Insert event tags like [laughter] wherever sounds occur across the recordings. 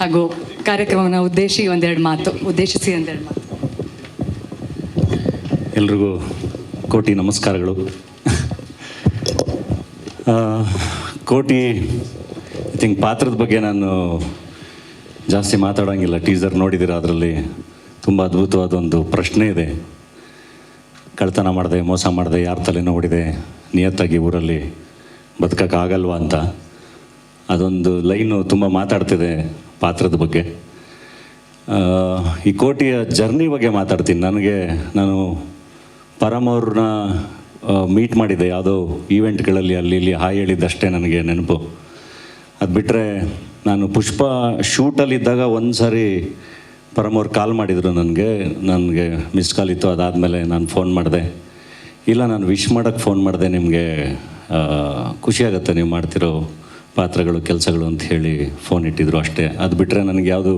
ಹಾಗೂ ಕಾರ್ಯಕ್ರಮವನ್ನು ಉದ್ದೇಶಿ ಒಂದೆರಡು ಮಾತು, ಉದ್ದೇಶಿಸಿ ಒಂದೆರಡು ಮಾತು. ಎಲ್ರಿಗೂ ಕೋಟಿ ನಮಸ್ಕಾರಗಳು. ಕೋಟಿ ಐ ಥಿಂಕ್ ಪಾತ್ರದ ಬಗ್ಗೆ ನಾನು ಜಾಸ್ತಿ ಮಾತಾಡೋಂಗಿಲ್ಲ. ಟೀಸರ್ ನೋಡಿದಿರ ಅದರಲ್ಲಿ? ತುಂಬ ಅದ್ಭುತವಾದ ಒಂದು ಪ್ರಶ್ನೆ ಇದೆ. ಕಳ್ತನ ಮಾಡಿದೆ, ಮೋಸ ಮಾಡಿದೆ, ಯಾರ ತಲೆ ನೋಡಿದೆ ನಿಯತ್ತಾಗಿ ಊರಲ್ಲಿ ಬದುಕೋಕ್ಕಾಗಲ್ವಾ ಅಂತ. ಅದೊಂದು ಲೈನು ತುಂಬ ಮಾತಾಡ್ತಿದೆ. ಪಾತ್ರದ ಬಗ್ಗೆ. ಈ ಕೋಟಿಯ ಜರ್ನಿ ಬಗ್ಗೆ ಮಾತಾಡ್ತೀನಿ. ನನಗೆ, ನಾನು ಪರಮ್ ಅವ್ರನ್ನ ಮೀಟ್ ಮಾಡಿದ್ದೆ. ಯಾವುದೋ ಈವೆಂಟ್ಗಳಲ್ಲಿ ಅಲ್ಲಿ ಇಲ್ಲಿ ಹಾಯ್ ಹೇಳಿದ್ದಷ್ಟೇ ನನಗೆ ನೆನಪು. ಅದು ಬಿಟ್ಟರೆ ನಾನು ಪುಷ್ಪ ಶೂಟಲ್ಲಿದ್ದಾಗ ಒಂದು ಸಾರಿ ಪರಮ್ ಅವ್ರು ಕಾಲ್ ಮಾಡಿದರು ನನಗೆ. ನನಗೆ ಮಿಸ್ ಕಾಲ್ ಇತ್ತು. ಅದಾದಮೇಲೆ ನಾನು ಫೋನ್ ಮಾಡಿದೆ. ಇಲ್ಲ, ನಾನು ವಿಶ್ ಮಾಡೋಕ್ಕೆ ಫೋನ್ ಮಾಡಿದೆ. ನಿಮಗೆ ಖುಷಿಯಾಗುತ್ತೆ ನೀವು ಮಾಡ್ತಿರೋ ಪಾತ್ರಗಳು, ಕೆಲಸಗಳು ಅಂತ ಹೇಳಿ ಫೋನ್ ಇಟ್ಟಿದ್ರು ಅಷ್ಟೇ. ಅದು ಬಿಟ್ಟರೆ ನನಗೆ ಯಾವುದು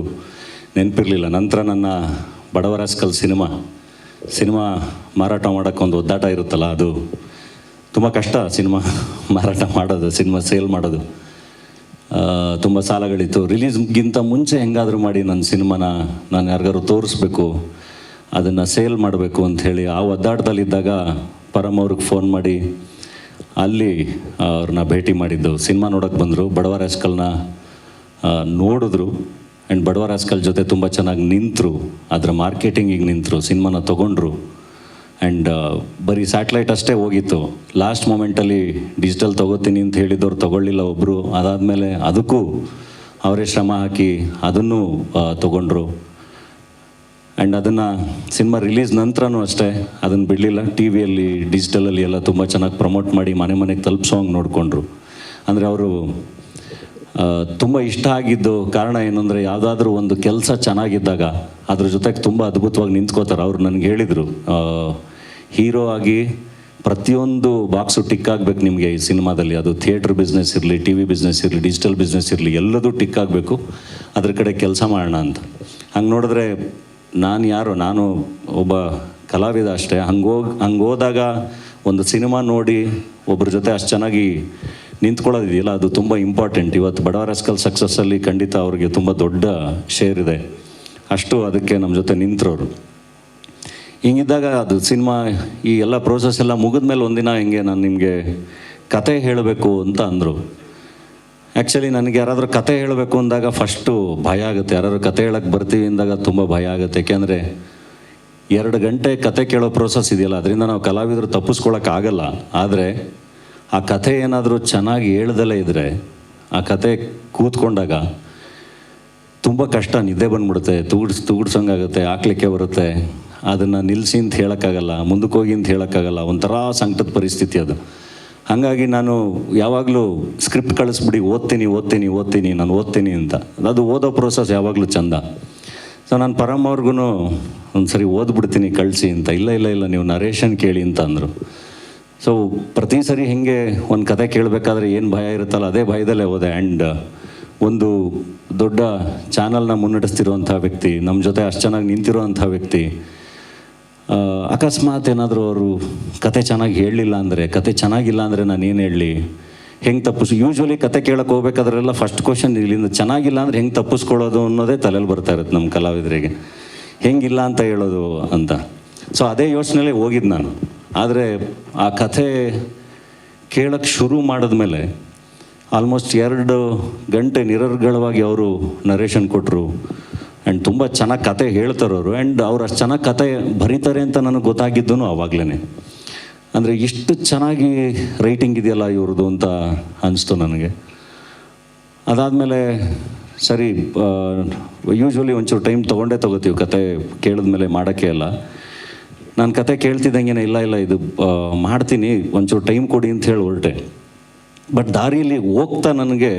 ನೆನಪಿರಲಿಲ್ಲ. ನಂತರ ನನ್ನ ಬಡವರಾಸ್ಕಲ್ ಸಿನಿಮಾ ಸಿನಿಮಾ ಮಾರಾಟ ಮಾಡೋಕ್ಕೊಂದು ಒದ್ದಾಟ ಇರುತ್ತಲ್ಲ, ಅದು ತುಂಬ ಕಷ್ಟ ಸಿನಿಮಾ [laughs] ಮಾರಾಟ ಮಾಡೋದು, ಸಿನಿಮಾ ಸೇಲ್ ಮಾಡೋದು. ತುಂಬ ಸಾಲಗಳಿತ್ತು. ರಿಲೀಸ್ಗಿಂತ ಮುಂಚೆ ಹೆಂಗಾದರೂ ಮಾಡಿ ನನ್ನ ಸಿನಿಮಾನ ನಾನು ಯಾರಿಗಾರು ತೋರಿಸ್ಬೇಕು, ಅದನ್ನು ಸೇಲ್ ಮಾಡಬೇಕು ಅಂಥೇಳಿ ಆ ಒದ್ದಾಟದಲ್ಲಿದ್ದಾಗ ಪರಮ್ ಅವ್ರಿಗೆ ಫೋನ್ ಮಾಡಿ ಅಲ್ಲಿ ಅವ್ರನ್ನ ಭೇಟಿ ಮಾಡಿದ್ದು. ಸಿನಿಮಾ ನೋಡೋಕ್ಕೆ ಬಂದರು. ಬಡವ ರಾಸ್ಕಲ್ನ ನೋಡಿದ್ರು. ಆ್ಯಂಡ್ ಬಡವ ರಾಸ್ಕಲ್ ಜೊತೆ ತುಂಬ ಚೆನ್ನಾಗಿ ನಿಂತರು. ಅದರ ಮಾರ್ಕೆಟಿಂಗಿಗೆ ನಿಂತರು. ಸಿನಿಮಾನ ತೊಗೊಂಡ್ರು. ಆ್ಯಂಡ್ ಬರೀ ಸ್ಯಾಟ್ಲೈಟ್ ಅಷ್ಟೇ ಹೋಗಿತ್ತು. ಲಾಸ್ಟ್ ಮೂಮೆಂಟಲ್ಲಿ ಡಿಜಿಟಲ್ ತೊಗೋತೀನಿ ಅಂತ ಹೇಳಿದವ್ರು ತೊಗೊಳ್ಳಿಲ್ಲ ಒಬ್ಬರು ಅದಾದಮೇಲೆ ಅದಕ್ಕೂ ಅವರೇ ಶ್ರಮ ಹಾಕಿ ಅದನ್ನು ತೊಗೊಂಡ್ರು. ಆ್ಯಂಡ್ ಅದನ್ನು ಸಿನಿಮಾ ರಿಲೀಸ್ ನಂತರನೂ ಅಷ್ಟೇ, ಅದನ್ನು ಬಿಡಲಿಲ್ಲ. ಟಿ ವಿಯಲ್ಲಿ ಡಿಜಿಟಲಲ್ಲಿ ಎಲ್ಲ ತುಂಬ ಚೆನ್ನಾಗಿ ಪ್ರಮೋಟ್ ಮಾಡಿ ಮನೆ ಮನೆಗೆ ತಲುಪಿಸೋಂಗೆ ನೋಡಿಕೊಂಡ್ರು. ಅಂದರೆ ಅವರು ತುಂಬ ಇಷ್ಟ ಆಗಿದ್ದು ಕಾರಣ ಏನು ಅಂದರೆ ಯಾವುದಾದ್ರೂ ಒಂದು ಕೆಲಸ ಚೆನ್ನಾಗಿದ್ದಾಗ ಅದ್ರ ಜೊತೆಗೆ ತುಂಬ ಅದ್ಭುತವಾಗಿ ನಿಂತ್ಕೋತಾರೆ. ಅವ್ರು ನನಗೆ ಹೇಳಿದರು ಹೀರೋ ಆಗಿ ಪ್ರತಿಯೊಂದು ಬಾಕ್ಸು ಟಿಕ್ ಆಗಬೇಕು ನಿಮಗೆ ಈ ಸಿನಿಮಾದಲ್ಲಿ. ಅದು ಥಿಯೇಟ್ರ್ ಬಿಸ್ನೆಸ್ ಇರಲಿ ಟಿ ವಿ ಬಿಸ್ನೆಸ್ ಇರಲಿ ಡಿಜಿಟಲ್ ಬಿಸ್ನೆಸ್ ಇರಲಿ, ಎಲ್ಲದೂ ಟಿಕ್ ಆಗಬೇಕು. ಅದ್ರ ಕಡೆ ಕೆಲಸ ಮಾಡೋಣ ಅಂತ. ಹಂಗೆ ನೋಡಿದ್ರೆ ನಾನು ಯಾರು? ನಾನು ಒಬ್ಬ ಕಲಾವಿದ ಅಷ್ಟೇ. ಹಂಗೋಗಿ ಹಂಗೆ ಹೋದಾಗ ಒಂದು ಸಿನಿಮಾ ನೋಡಿ ಒಬ್ಬರ ಜೊತೆ ಅಷ್ಟು ಚೆನ್ನಾಗಿ ನಿಂತ್ಕೊಳ್ಳೋದಿದೆಯಲ್ಲ, ಅದು ತುಂಬ ಇಂಪಾರ್ಟೆಂಟ್ ಇವತ್ತು ಬಡವ ರಸ್ಕಲ್ ಸಕ್ಸಸ್ಸಲ್ಲಿ ಖಂಡಿತ ಅವ್ರಿಗೆ ತುಂಬ ದೊಡ್ಡ ಶೇರ್ ಇದೆ. ಅಷ್ಟು ಅದಕ್ಕೆ ನಮ್ಮ ಜೊತೆ ನಿಂತರವರು ಹಿಂಗಿದ್ದಾಗ ಅದು ಸಿನಿಮಾ, ಈ ಎಲ್ಲ ಪ್ರೋಸೆಸ್ ಎಲ್ಲ ಮುಗಿದ್ಮೇಲೆ ಒಂದಿನ ಹಿಂಗೆ ನಾನು ನಿಮಗೆ ಕತೆ ಹೇಳಬೇಕು ಅಂತ ಅಂದರು. ಆ್ಯಕ್ಚುಲಿ ನನಗೆ ಯಾರಾದರೂ ಕತೆ ಹೇಳಬೇಕು ಅಂದಾಗ ಫಸ್ಟು ಭಯ ಆಗುತ್ತೆ. ಯಾರಾದರೂ ಕತೆ ಹೇಳಕ್ಕೆ ಬರ್ತೀವಿ ಅಂದಾಗ ತುಂಬ ಭಯ ಆಗುತ್ತೆ. ಯಾಕೆಂದರೆ ಎರಡು ಗಂಟೆ ಕತೆ ಕೇಳೋ ಪ್ರೋಸೆಸ್ ಇದೆಯಲ್ಲ, ಅದರಿಂದ ನಾವು ಕಲಾವಿದರು ತಪ್ಪಿಸ್ಕೊಳಕ್ಕಾಗಲ್ಲ ಆದರೆ ಆ ಕಥೆ ಏನಾದರೂ ಚೆನ್ನಾಗಿ ಹೇಳ್ದಲೇ ಇದ್ದರೆ ಆ ಕತೆ ಕೂತ್ಕೊಂಡಾಗ ತುಂಬ ಕಷ್ಟ, ನಿದ್ದೆ ಬಂದ್ಬಿಡುತ್ತೆ. ತೂಗಿಡ್ಸ್ ತೂಗಿಡ್ಸಂಗಾಗುತ್ತೆ ಹಾಕ್ಲಿಕ್ಕೆ ಬರುತ್ತೆ. ಅದನ್ನು ನಿಲ್ಲಿಸಿ ಅಂತ ಹೇಳೋಕ್ಕಾಗಲ್ಲ, ಮುಂದಕ್ಕೆ ಹೋಗಿ ಅಂತ ಹೇಳೋಕ್ಕಾಗಲ್ಲ. ಒಂಥರ ಸಂಕಟದ ಪರಿಸ್ಥಿತಿ ಅದು. ಹಾಗಾಗಿ ನಾನು ಯಾವಾಗಲೂ ಸ್ಕ್ರಿಪ್ಟ್ ಕಳಿಸ್ಬಿಡಿ, ಓದ್ತೀನಿ ಓದ್ತೀನಿ ಓದ್ತೀನಿ, ನಾನು ಓದ್ತೀನಿ ಅಂತ. ಅದು ಓದೋ ಪ್ರೋಸೆಸ್ ಯಾವಾಗಲೂ ಚಂದ. ಸೊ ನಾನು ಪರಮ್ ಅವ್ರಿಗೂ ಒಂದು ಸರಿ ಓದ್ಬಿಡ್ತೀನಿ, ಕಳಿಸಿ ಅಂತ. ಇಲ್ಲ ಇಲ್ಲ ಇಲ್ಲ, ನೀವು ನರೇಶನ್ ಕೇಳಿ ಅಂತ ಅಂದರು. ಸೊ ಪ್ರತಿ ಸರಿ ಹೇಗೆ ಒಂದು ಕತೆ ಕೇಳಬೇಕಾದ್ರೆ ಏನು ಭಯ ಇರುತ್ತಲ್ಲ, ಅದೇ ಭಯದಲ್ಲೇ ಹೋದೆ ಆ್ಯಂಡ್ ಒಂದು ದೊಡ್ಡ ಚಾನಲ್ನ ಮುನ್ನಡೆಸ್ತಿರುವಂಥ ವ್ಯಕ್ತಿ ನಮ್ಮ ಜೊತೆ ಅಷ್ಟು ಚೆನ್ನಾಗಿ ನಿಂತಿರುವಂಥ ವ್ಯಕ್ತಿ ಅಕಸ್ಮಾತ್ ಏನಾದರೂ ಅವರು ಕತೆ ಚೆನ್ನಾಗಿ ಹೇಳಲಿಲ್ಲ ಅಂದರೆ, ಕತೆ ಚೆನ್ನಾಗಿಲ್ಲ ಅಂದರೆ ನಾನು ಏನು ಹೇಳಲಿ? ಹೆಂಗೆ ತಪ್ಪಿಸ್? ಯೂಶ್ವಲಿ ಕತೆ ಕೇಳಕ್ಕೆ ಹೋಗ್ಬೇಕಾದ್ರೆಲ್ಲ ಫಸ್ಟ್ ಕ್ವಶನ್ ಇಲ್ಲಿಂದ ಚೆನ್ನಾಗಿಲ್ಲ ಅಂದರೆ ಹೆಂಗೆ ತಪ್ಪಿಸ್ಕೊಳ್ಳೋದು ಅನ್ನೋದೇ ತಲೆಯಲ್ಲಿ ಬರ್ತಾ ಇರುತ್ತೆ ನಮ್ಮ ಕಲಾವಿದರಿಗೆ. ಹೆಂಗಿಲ್ಲ ಅಂತ ಹೇಳೋದು ಅಂತ. ಸೊ ಅದೇ ಯೋಚನೆಯಲ್ಲೇ ಹೋಗಿದ್ದು ನಾನು. ಆದರೆ ಆ ಕಥೆ ಕೇಳಕ್ಕೆ ಶುರು ಮಾಡಿದ್ಮೇಲೆ ಆಲ್ಮೋಸ್ಟ್ ಎರಡು ಗಂಟೆ ನಿರರ್ಗಳವಾಗಿ ಅವರು ನರೇಷನ್ ಕೊಟ್ಟರು ಆ್ಯಂಡ್ ತುಂಬ ಚೆನ್ನಾಗಿ ಕತೆ ಹೇಳ್ತಾರವರು ಆ್ಯಂಡ್ ಅವ್ರು ಅಷ್ಟು ಚೆನ್ನಾಗಿ ಕತೆ ಬರೀತಾರೆ ಅಂತ ನನಗೆ ಗೊತ್ತಾಗಿದ್ದು ಆವಾಗಲೇ ಅಂದರೆ ಇಷ್ಟು ಚೆನ್ನಾಗಿ ರೈಟಿಂಗ್ ಇದೆಯಲ್ಲ ಇವ್ರದ್ದು ಅಂತ ಅನಿಸ್ತು ನನಗೆ. ಅದಾದಮೇಲೆ ಸರಿ ಯೂಶ್ವಲಿ ಒಂಚೂರು ಟೈಮ್ ತೊಗೊಂಡೇ ತೊಗೋತೀವಿ ಕತೆ ಕೇಳಿದ್ಮೇಲೆ ಮಾಡೋಕ್ಕೆ ಅಲ್ಲ ನಾನು ಕತೆ ಕೇಳ್ತಿದ್ದಂಗೆ ಇಲ್ಲ ಇಲ್ಲ, ಇದು ಮಾಡ್ತೀನಿ, ಒಂಚೂರು ಟೈಮ್ ಕೊಡಿ ಅಂತ ಹೇಳಿ ಹೊರಟೆ. ಬಟ್ ದಾರಿಯಲ್ಲಿ ಹೋಗ್ತಾ ನನಗೆ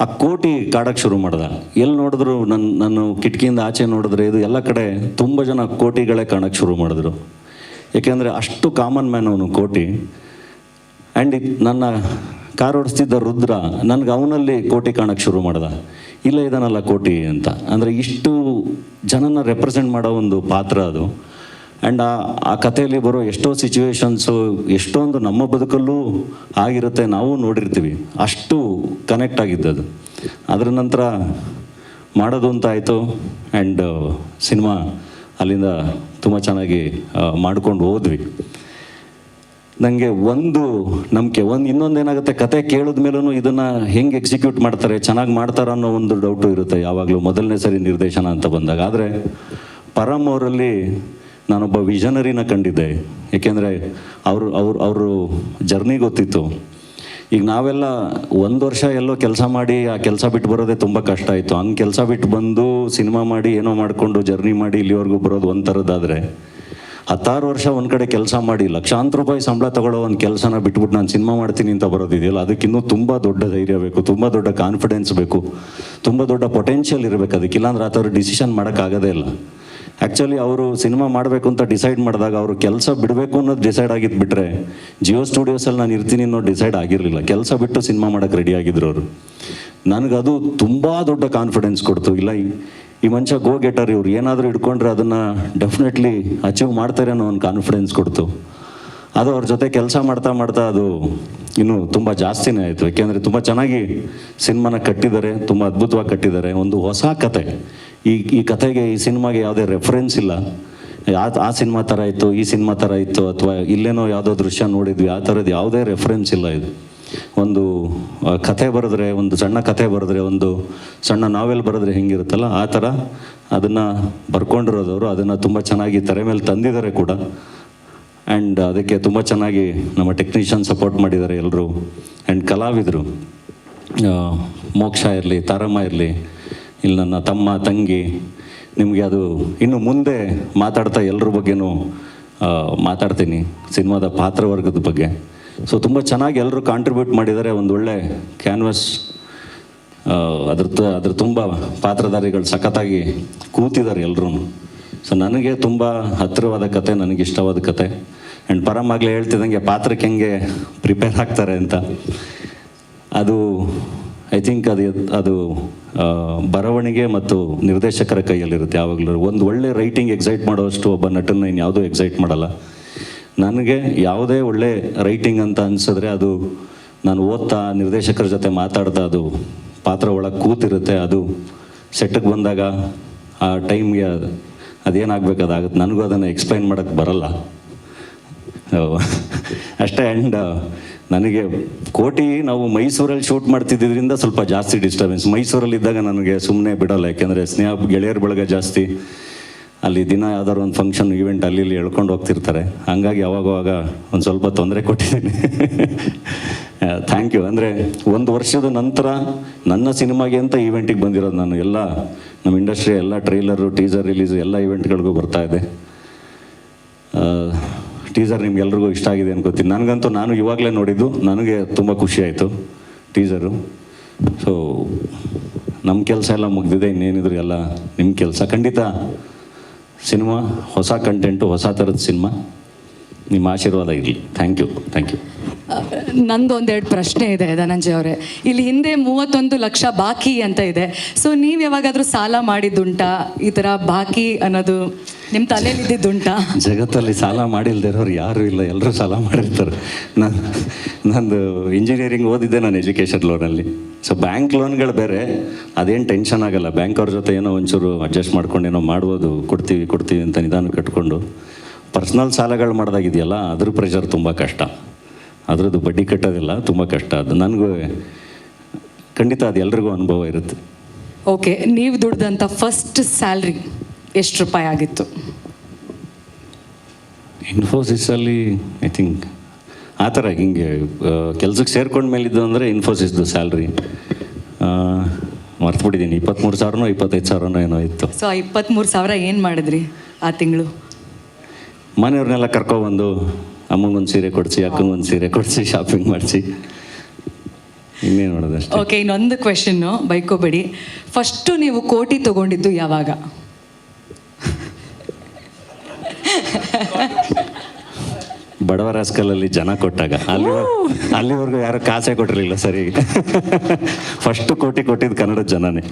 ಆ ಕೋಟಿ ಕಾಡಕ್ಕೆ ಶುರು ಮಾಡ್ದೆ. ಎಲ್ಲಿ ನೋಡಿದ್ರು ನನ್ನ ನಾನು ಕಿಟಕಿಯಿಂದ ಆಚೆ ನೋಡಿದ್ರೆ ಇದು ಎಲ್ಲ ಕಡೆ ತುಂಬ ಜನ ಕೋಟಿಗಳೇ ಕಾಣಕ್ಕೆ ಶುರು ಮಾಡಿದ್ರು. ಏಕೆಂದರೆ ಅಷ್ಟು ಕಾಮನ್ ಮ್ಯಾನ್ ಅವನು ಕೋಟಿ. ಆ್ಯಂಡ್ ನನ್ನ ಕಾರ್ ಓಡಿಸ್ತಿದ್ದ ರುದ್ರ ನನಗೆ ಅವನಲ್ಲಿ ಕೋಟಿ ಕಾಣಕ್ಕೆ ಶುರು ಮಾಡ್ದ. ಇಲ್ಲ ಇದನ್ನಲ್ಲ ಕೋಟಿ ಅಂತ. ಅಂದರೆ ಇಷ್ಟು ಜನನ ರೆಪ್ರೆಸೆಂಟ್ ಮಾಡೋ ಒಂದು ಪಾತ್ರ ಅದು. ಆ್ಯಂಡ್ ಆ ಆ ಕಥೆಯಲ್ಲಿ ಬರೋ ಎಷ್ಟೋ ಸಿಚುವೇಶನ್ಸು ಎಷ್ಟೊಂದು ನಮ್ಮ ಬದುಕಲ್ಲೂ ಆಗಿರುತ್ತೆ ನಾವು ನೋಡಿರ್ತೀವಿ. ಅಷ್ಟು ಕನೆಕ್ಟ್ ಆಗಿದ್ದದು ಅದರ ನಂತರ ಮಾಡೋದು ಅಂತ ಆಯಿತು. ಆ್ಯಂಡ್ ಸಿನಿಮಾ ಅಲ್ಲಿಂದ ತುಂಬ ಚೆನ್ನಾಗಿ ಮಾಡ್ಕೊಂಡು ಹೋದ್ವಿ. ನನಗೆ ಒಂದು ನಂಬಿಕೆ, ಒಂದು ಇನ್ನೊಂದು ಏನಾಗುತ್ತೆ, ಕತೆ ಕೇಳಿದ ಮೇಲೂ ಇದನ್ನು ಹೆಂಗೆ ಎಕ್ಸಿಕ್ಯೂಟ್ ಮಾಡ್ತಾರೆ, ಚೆನ್ನಾಗಿ ಮಾಡ್ತಾರ ಅನ್ನೋ ಒಂದು ಡೌಟು ಇರುತ್ತೆ ಯಾವಾಗಲೂ ಮೊದಲನೇ ಸರಿ ನಿರ್ದೇಶನ ಅಂತ ಬಂದಾಗ. ಆದರೆ ಪರಮ್ ಅವರಲ್ಲಿ ನಾನೊಬ್ಬ ವಿಷನರಿನ ಕಂಡಿದ್ದೆ. ಏಕೆಂದರೆ ಅವರು, ಅವ್ರು, ಅವರು ಜರ್ನಿ ಗೊತ್ತಿತ್ತು. ಈಗ ನಾವೆಲ್ಲ ಒಂದು ವರ್ಷ ಎಲ್ಲೋ ಕೆಲಸ ಮಾಡಿ ಆ ಕೆಲಸ ಬಿಟ್ಟು ಬರೋದೇ ತುಂಬ ಕಷ್ಟ ಆಯಿತು. ಹಂಗೆ ಕೆಲಸ ಬಿಟ್ಟು ಬಂದು ಸಿನಿಮಾ ಮಾಡಿ ಏನೋ ಮಾಡಿಕೊಂಡು ಜರ್ನಿ ಮಾಡಿ ಇಲ್ಲಿವರೆಗೂ ಬರೋದು ಒಂದು ಥರದ್ದಾದರೆ ಹತ್ತಾರು ವರ್ಷ ಒಂದು ಕಡೆ ಕೆಲಸ ಮಾಡಿ ಲಕ್ಷಾಂತರ ರೂಪಾಯಿ ಸಂಬಳ ತಗೊಳ್ಳೋ ಒಂದು ಕೆಲಸನ ಬಿಟ್ಬಿಟ್ಟು ನಾನು ಸಿನಿಮಾ ಮಾಡ್ತೀನಿ ಅಂತ ಬರೋದಿದೆಯಲ್ಲ, ಅದಕ್ಕಿನ್ನೂ ತುಂಬ ದೊಡ್ಡ ಧೈರ್ಯ ಬೇಕು, ತುಂಬ ದೊಡ್ಡ ಕಾನ್ಫಿಡೆನ್ಸ್ ಬೇಕು, ತುಂಬ ದೊಡ್ಡ ಪೊಟೆನ್ಷಿಯಲ್ ಇರಬೇಕು ಅದಕ್ಕೆ. ಇಲ್ಲಾಂದ್ರೆ ಆ ಥರ ಡಿಸಿಷನ್ ಮಾಡೋಕ್ಕಾಗೋದೇ ಇಲ್ಲ. ಆ್ಯಕ್ಚುಲಿ ಅವರು ಸಿನಿಮಾ ಮಾಡಬೇಕು ಅಂತ ಡಿಸೈಡ್ ಮಾಡಿದಾಗ ಅವರು ಕೆಲಸ ಬಿಡಬೇಕು ಅನ್ನೋದು ಡಿಸೈಡ್ ಆಗಿದ್ದು ಬಿಟ್ಟರೆ ಜಿಯೋ ಸ್ಟುಡಿಯೋಸಲ್ಲಿ ನಾನು ಇರ್ತೀನಿ ಅನ್ನೋ ಡಿಸೈಡ್ ಆಗಿರಲಿಲ್ಲ. ಕೆಲಸ ಬಿಟ್ಟು ಸಿನಿಮಾ ಮಾಡೋಕ್ಕೆ ರೆಡಿ ಆಗಿದ್ರು ಅವರು. ನನಗದು ತುಂಬ ದೊಡ್ಡ ಕಾನ್ಫಿಡೆನ್ಸ್ ಕೊಡ್ತು. ಇಲ್ಲ, ಈ- ಮನುಷ್ಯ ಗೋ ಗೆಟರ್ ಇವ್ರು. ಏನಾದರೂ ಇಟ್ಕೊಂಡ್ರೆ ಅದನ್ನು ಡೆಫಿನೆಟ್ಲಿ ಅಚೀವ್ ಮಾಡ್ತಾರೆ ಅನ್ನೋ ಒಂದು ಕಾನ್ಫಿಡೆನ್ಸ್ ಕೊಡ್ತು. ಅದು ಅವ್ರ ಜೊತೆ ಕೆಲಸ ಮಾಡ್ತಾ ಮಾಡ್ತಾ ಅದು ಇನ್ನೂ ತುಂಬ ಜಾಸ್ತಿನೇ ಆಯಿತು. ಯಾಕೆಂದರೆ ತುಂಬ ಚೆನ್ನಾಗಿ ಸಿನಿಮಾನ ಕಟ್ಟಿದ್ದಾರೆ, ತುಂಬ ಅದ್ಭುತವಾಗಿ ಕಟ್ಟಿದ್ದಾರೆ. ಒಂದು ಹೊಸ ಕತೆ. ಈ ಈ ಕಥೆಗೆ, ಈ ಸಿನಿಮಾಗೆ ಯಾವುದೇ ರೆಫರೆನ್ಸ್ ಇಲ್ಲ. ಆ ಆ ಸಿನಿಮಾ ಥರ ಇತ್ತು, ಈ ಸಿನಿಮಾ ಥರ ಇತ್ತು, ಅಥವಾ ಇಲ್ಲೇನೋ ಯಾವುದೋ ದೃಶ್ಯ ನೋಡಿದ್ವಿ, ಆ ಥರದ್ದು ಯಾವುದೇ ರೆಫರೆನ್ಸ್ ಇಲ್ಲ ಇದು. ಒಂದು ಕಥೆ ಬರೆದ್ರೆ, ಒಂದು ಸಣ್ಣ ಕಥೆ ಬರೆದ್ರೆ, ಒಂದು ಸಣ್ಣ ನಾವೆಲ್ ಬರೆದ್ರೆ ಹೆಂಗಿರುತ್ತಲ್ಲ, ಆ ಥರ ಅದನ್ನು ಬರ್ಕೊಂಡಿರೋದವರು ಅದನ್ನು ತುಂಬ ಚೆನ್ನಾಗಿ ತೆರೆ ಮೇಲೆ ತಂದಿದ್ದಾರೆ ಕೂಡ. ಆ್ಯಂಡ್ ಅದಕ್ಕೆ ತುಂಬ ಚೆನ್ನಾಗಿ ನಮ್ಮ ಟೆಕ್ನಿಷಿಯನ್ ಸಪೋರ್ಟ್ ಮಾಡಿದ್ದಾರೆ ಎಲ್ಲರೂ ಆ್ಯಂಡ್ ಕಲಾವಿದರು. ಮೋಕ್ಷ ಇರಲಿ, ತಾರಮ್ಮ ಇರಲಿ ಇಲ್ಲಿ ನನ್ನ ತಮ್ಮ, ತಂಗಿ, ನಿಮಗೆ ಅದು ಇನ್ನು ಮುಂದೆ ಮಾತಾಡ್ತಾ ಎಲ್ಲರ ಬಗ್ಗೆನೂ ಮಾತಾಡ್ತೀನಿ, ಸಿನಿಮಾದ ಪಾತ್ರವರ್ಗದ ಬಗ್ಗೆ. ಸೊ ತುಂಬ ಚೆನ್ನಾಗಿ ಎಲ್ಲರೂ ಕಾಂಟ್ರಿಬ್ಯೂಟ್ ಮಾಡಿದ್ದಾರೆ, ಒಂದು ಒಳ್ಳೆ ಕ್ಯಾನ್ವಸ್ ಅದ್ರ ಅದ್ರ ತುಂಬ ಪಾತ್ರಧಾರಿಗಳು ಸಖತ್ತಾಗಿ ಕೂತಿದ್ದಾರೆ ಎಲ್ಲರೂ ಸೊ ನನಗೆ ತುಂಬ ಹತ್ತಿರವಾದ ಕತೆ, ನನಗೆ ಇಷ್ಟವಾದ ಕತೆ. ಆ್ಯಂಡ್ ಪರಮಾಗಲೇ ಹೇಳ್ತಿದ್ದಂಗೆ ಪಾತ್ರಕ್ಕೆ ಹೆಂಗೆ ಪ್ರಿಪೇರ್ ಆಗ್ತಾರೆ ಅಂತ. ಅದು ಐ ಥಿಂಕ್ ಅದು ಅದು ಬರವಣಿಗೆ ಮತ್ತು ನಿರ್ದೇಶಕರ ಕೈಯಲ್ಲಿರುತ್ತೆ. ಯಾವಾಗಲೂ ಒಂದು ಒಳ್ಳೆ ರೈಟಿಂಗ್ ಎಕ್ಸೈಟ್ ಮಾಡೋಷ್ಟು ಒಬ್ಬ ನಟನ ಇನ್ನು ಯಾವುದೂ ಎಕ್ಸೈಟ್ ಮಾಡಲ್ಲ. ನನಗೆ ಯಾವುದೇ ಒಳ್ಳೆ ರೈಟಿಂಗ್ ಅಂತ ಅನಿಸಿದ್ರೆ ಅದು ನಾನು ಓದ್ತಾ ನಿರ್ದೇಶಕರ ಜೊತೆ ಮಾತಾಡ್ತಾ ಅದು ಪಾತ್ರ ಒಳಗೆ ಕೂತಿರುತ್ತೆ. ಅದು ಸೆಟ್ಟಿಗೆ ಬಂದಾಗ ಆ ಟೈಮ್ಗೆ ಅದೇನಾಗಬೇಕು ಅದಾಗುತ್ತೆ ನನಗೂ ಅದನ್ನು ಎಕ್ಸ್ಪ್ಲೈನ್ ಮಾಡೋಕ್ಕೆ ಬರಲ್ಲ. [laughs] ಅಷ್ಟೇ. ಆ್ಯಂಡ್ ನನಗೆ ಕೋಟಿ ನಾವು ಮೈಸೂರಲ್ಲಿ ಶೂಟ್ ಮಾಡ್ತಿದ್ದಿದ್ರಿಂದ ಸ್ವಲ್ಪ ಜಾಸ್ತಿ ಡಿಸ್ಟರ್ಬೆನ್ಸ್ ಮೈಸೂರಲ್ಲಿದ್ದಾಗ ನನಗೆ ಸುಮ್ಮನೆ ಬಿಡೋಲ್ಲ, ಯಾಕೆಂದರೆ ಸ್ನೇಹ ಗೆಳೆಯರ ಬಳಗ ಜಾಸ್ತಿ. ಅಲ್ಲಿ ದಿನ ಯಾವ್ದಾದ್ರು ಒಂದು ಫಂಕ್ಷನ್ ಈವೆಂಟ್ ಅಲ್ಲಿ ಇಲ್ಲಿ ಎಳ್ಕೊಂಡು ಹೋಗ್ತಿರ್ತಾರೆ. ಹಂಗಾಗಿ ಅವಾಗವಾಗ ಒಂದು ಸ್ವಲ್ಪ ತೊಂದರೆ ಕೊಟ್ಟಿದ್ದೀನಿ. ಥ್ಯಾಂಕ್ ಯು ಅಂದರೆ ಒಂದು ವರ್ಷದ ನಂತರ ನನ್ನ ಸಿನಿಮಾಗೆ ಅಂತ ಈವೆಂಟಿಗೆ ಬಂದಿರೋದು ನಾನು? ಎಲ್ಲ ನಮ್ಮ ಇಂಡಸ್ಟ್ರಿ ಎಲ್ಲ ಟ್ರೈಲರು ಟೀಸರ್ ರಿಲೀಸ್ ಎಲ್ಲ ಇವೆಂಟ್ಗಳಿಗೂ ಬರ್ತಾ ಇದೆ. ಟೀಸರ್ ನಿಮ್ಗೆಲ್ರಿಗೂ ಇಷ್ಟ ಆಗಿದೆ ಅನ್ಕೋತೀನಿ ನನಗಂತೂ ನಾನು ಇವಾಗಲೇ ನೋಡಿದ್ದು, ನನಗೆ ತುಂಬ ಖುಷಿ ಆಯಿತು ಟೀಸರು ಸೊ ನಮ್ಮ ಕೆಲಸ ಎಲ್ಲ ಮುಗಿದಿದೆ, ಇನ್ನೇನಿದ್ರು ಎಲ್ಲ ನಿಮ್ಮ ಕೆಲಸ. ಖಂಡಿತ ಸಿನಿಮಾ, ಹೊಸ ಕಂಟೆಂಟು ಹೊಸ ಥರದ ಸಿನಿಮಾ ನಿಮ್ಮ ಆಶೀರ್ವಾದ ಇರಲಿ. ಥ್ಯಾಂಕ್ ಯು ಥ್ಯಾಂಕ್ ಯು ನಂದು ಒಂದೆರಡು ಪ್ರಶ್ನೆ ಇದೆ ಧನಂಜಯ ಅವರೇ. ಇಲ್ಲಿ ಹಿಂದೆ ಮೂವತ್ತೊಂದು ಲಕ್ಷ ಬಾಕಿ ಅಂತ ಇದೆ. ಸೊ ನೀವು ಯಾವಾಗಾದರೂ ಸಾಲ ಮಾಡಿದ್ದುಂಟಾ? ಈ ಥರ ಬಾಕಿ ಅನ್ನೋದು ನಿಮ್ಮ ತಲೆಯಲ್ಲಿ ಇದ್ದಿದ್ದುಂಟಾ ಜಗತ್ತಲ್ಲಿ ಸಾಲ ಮಾಡಿಲ್ದಿರೋರು ಯಾರು ಇಲ್ಲ ಎಲ್ಲರೂ ಸಾಲ ಮಾಡಿರ್ತಾರೆ. ನಾನು ನಂದು ಇಂಜಿನಿಯರಿಂಗ್ ಓದಿದ್ದೆ ನಾನು ಎಜುಕೇಷನ್ ಲೋನಲ್ಲಿ ಸೊ ಬ್ಯಾಂಕ್ ಲೋನ್ಗಳು ಬೇರೆ ಅದೇನು ಟೆನ್ಷನ್ ಆಗಲ್ಲ. ಬ್ಯಾಂಕ್ ಅವ್ರ ಜೊತೆ ಏನೋ ಒಂಚೂರು ಅಡ್ಜಸ್ಟ್ ಮಾಡ್ಕೊಂಡು ಏನೋ ಮಾಡ್ಬೋದು ಕೊಡ್ತೀವಿ ಕೊಡ್ತೀವಿ ಅಂತ ನಿಧಾನ ಕಟ್ಕೊಂಡು. ಪರ್ಸ್ನಲ್ ಸಾಲಗಳು ಮಾಡ್ದಾಗಿದೆಯಲ್ಲ ಅದ್ರ ಪ್ರೆಷರ್ ತುಂಬ ಕಷ್ಟ. ಅದರದ್ದು ಬಡ್ಡಿ ಕಟ್ಟೋದಿಲ್ಲ ತುಂಬ ಕಷ್ಟ. ಅದು ನನಗೂ ಖಂಡಿತ ಅದು ಎಲ್ರಿಗೂ ಅನುಭವ ಇರುತ್ತೆ. ಓಕೆ ನೀವು ದುಡ್ದಂಥ ಫಸ್ಟ್ ಸ್ಯಾಲ್ರಿ ಎಷ್ಟು ರೂಪಾಯಿ ಆಗಿತ್ತು? ಇನ್ಫೋಸಿಸಲ್ಲಿ ಐ ಥಿಂಕ್ ಆ ಥರ ಹಿಂಗೆ ಕೆಲ್ಸಕ್ಕೆ ಸೇರ್ಕೊಂಡ ಮೇಲಿದ್ದು ಅಂದರೆ ಇನ್ಫೋಸಿಸ್ದು ಸ್ಯಾಲ್ರಿ ಮರ್ತುಬಿಟ್ಟಿದ್ದೀನಿ. ಇಪ್ಪತ್ತ್ಮೂರು ಸಾವಿರನೋ ಇಪ್ಪತ್ತೈದು ಸಾವಿರನೋ ಏನೋ ಇತ್ತು. ಸೊ ಆ ಇಪ್ಪತ್ತ್ಮೂರು ಸಾವಿರ ಏನು ಮಾಡಿದ್ರಿ ಆ ತಿಂಗಳು? ಮನೆಯವ್ರನ್ನೆಲ್ಲ ಕರ್ಕೊಬಂದು ಅಮ್ಮಂಗೊಂದು ಸೀರೆ ಕೊಡಿಸಿ ಅಕ್ಕಂಗೊಂದು ಸೀರೆ ಕೊಡಿಸಿ ಶಾಪಿಂಗ್ ಮಾಡಿಸಿ. ಇನ್ನೇನು ಮಾಡೋದು ಓಕೆ ಇನ್ನೊಂದು ಕ್ವೆಶನ್ನು ಬೈಕೋಬೇಡಿ. ಫಸ್ಟು ನೀವು ಕೋಟಿ ತಗೊಂಡಿದ್ದು ಯಾವಾಗ? ಬಡವರ ಸ್ಕಲಲ್ಲಿ ಜನ ಕೊಟ್ಟಾಗ ಅಲ್ಲಿ ಅಲ್ಲಿವರೆಗೂ ಯಾರು ಕಾಸೆ ಕೊಟ್ಟಿರಲಿಲ್ಲ ಸರಿ. ಫಸ್ಟ್ ಕೋಟಿ ಕೊಟ್ಟಿದ್ದು ಕನ್ನಡ ಜನನೇ.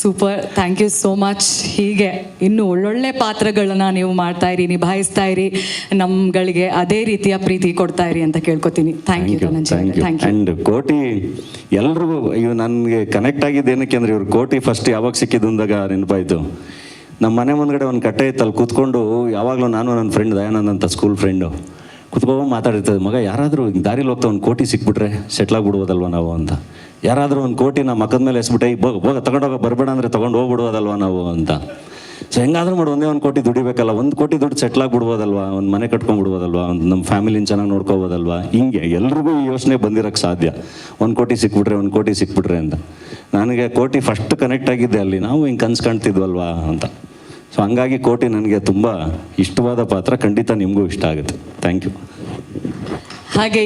Super thank you so much ಹೀಗೆ ಇನ್ನು ಒಳ್ಳೊಳ್ಳೆ ಪಾತ್ರಗಳನ್ನ ನೀವು ಮಾಡ್ತಾ ಇರಿ ನಿಭಾಯಿಸ್ತಾ ಇರಿ ನಮ್ಗಳಿಗೆ ಅದೇ ರೀತಿಯ ಪ್ರೀತಿ ಕೊಡ್ತಾ ಇರಿ ಅಂತ ಕೇಳ್ಕೊತೀನಿ. Thank you thank you and ಕೋಟಿ ಎಲ್ರಿಗೂ ಇವ್ ನನಗೆ ಕನೆಕ್ಟ್ ಆಗಿದ್ದು ಏನಕ್ಕೆ ಅಂದ್ರೆ ಇವ್ರು ಕೋಟಿ ಫಸ್ಟ್ ಯಾವಾಗ ಸಿಕ್ಕಿದ್ದು ಅಂದಾಗ ನೆನಪಾಯ್ತು. ನಮ್ಮ ಮನೆ ಮುಂದ್ಗಡೆ ಒಂದು ಕಟ್ಟೆ ಇತ್ತು ಅಲ್ಲಿ ಕೂತ್ಕೊಂಡು ಯಾವಾಗಲೂ ನಾನು ನನ್ನ ಫ್ರೆಂಡ್ ದಯಾನಂದ್ ಅಂತ ಸ್ಕೂಲ್ ಫ್ರೆಂಡು ಕೂತ್ಕೊಂಡು ಮಾತಾಡಿರ್ತದೆ, ಮಗ, ಯಾರಾದರೂ ದಾರಿಲಿ ಹೋಗ್ತಾ ಒಂದು ಕೋಟಿ ಸಿಕ್ಬಿಟ್ರೆ ಸೆಟ್ಲ್ ಆಗ್ಬಿಡ್ಬೋದಲ್ವ ನಾವು ಅಂತ? ಯಾರಾದರೂ ಒಂದು ಕೋಟಿ ನಮ್ಮ ಮಕ್ಕದ ಮೇಲೆ ಎಸ್ಬಿಟ್ಟೆ ಹೋಗ ಹೋಗ, ತಗೊಂಡೋಗ, ಬರಬೇಡ ಅಂದರೆ ತೊಗೊಂಡು ಹೋಗ್ಬಿಡ್ಬೋದಲ್ವ ನಾವು? ಅಂತ. ಸೊ ಹೆಂಗಾದ್ರೂ ಮಾಡಿ, ಒಂದೇ ಒಂದು ಕೋಟಿ ದುಡಿಬೇಕಲ್ಲ, ಒಂದು ಕೋಟಿ ದುಡ್ಡು ಸೆಟ್ಲ್ ಆಗ್ಬಿಡ್ಬೋದಲ್ವಾ ಒಂದು ಮನೆ ಕಟ್ಕೊಂಡ್ಬಿಡ್ಬೋದಲ್ವಾ? ಒಂದು ನಮ್ಮ ಫ್ಯಾಮಿಲಿನ ಚೆನ್ನಾಗಿ ನೋಡ್ಕೋಬೋದಲ್ವಾ? ಹಿಂಗೆ ಎಲ್ರಿಗೂ ಈ ಯೋಚನೆ ಬಂದಿರೋಕ್ಕೆ ಸಾಧ್ಯ. ಒಂದು ಕೋಟಿ ಸಿಕ್ಬಿಟ್ರೆ, ಒಂದು ಕೋಟಿ ಸಿಕ್ಬಿಟ್ರೆ ಅಂತ. ನನಗೆ ಕೋಟಿ ಫಸ್ಟ್ ಕನೆಕ್ಟ್ ಆಗಿದ್ದೆ ಅಲ್ಲಿ. ನಾವು ಹಿಂಗೆ ಕನ್ಸು ಕಾಣ್ತಿದ್ವಲ್ವಾ ಅಂತ. ಸೊ ಹಂಗಾಗಿ ಕೋಟಿ ನನಗೆ ತುಂಬ ಇಷ್ಟವಾದ ಪಾತ್ರ ಖಂಡಿತ ನಿಮಗೂ ಇಷ್ಟ ಆಗುತ್ತೆ. ಥ್ಯಾಂಕ್ ಯು ಹಾಗೆ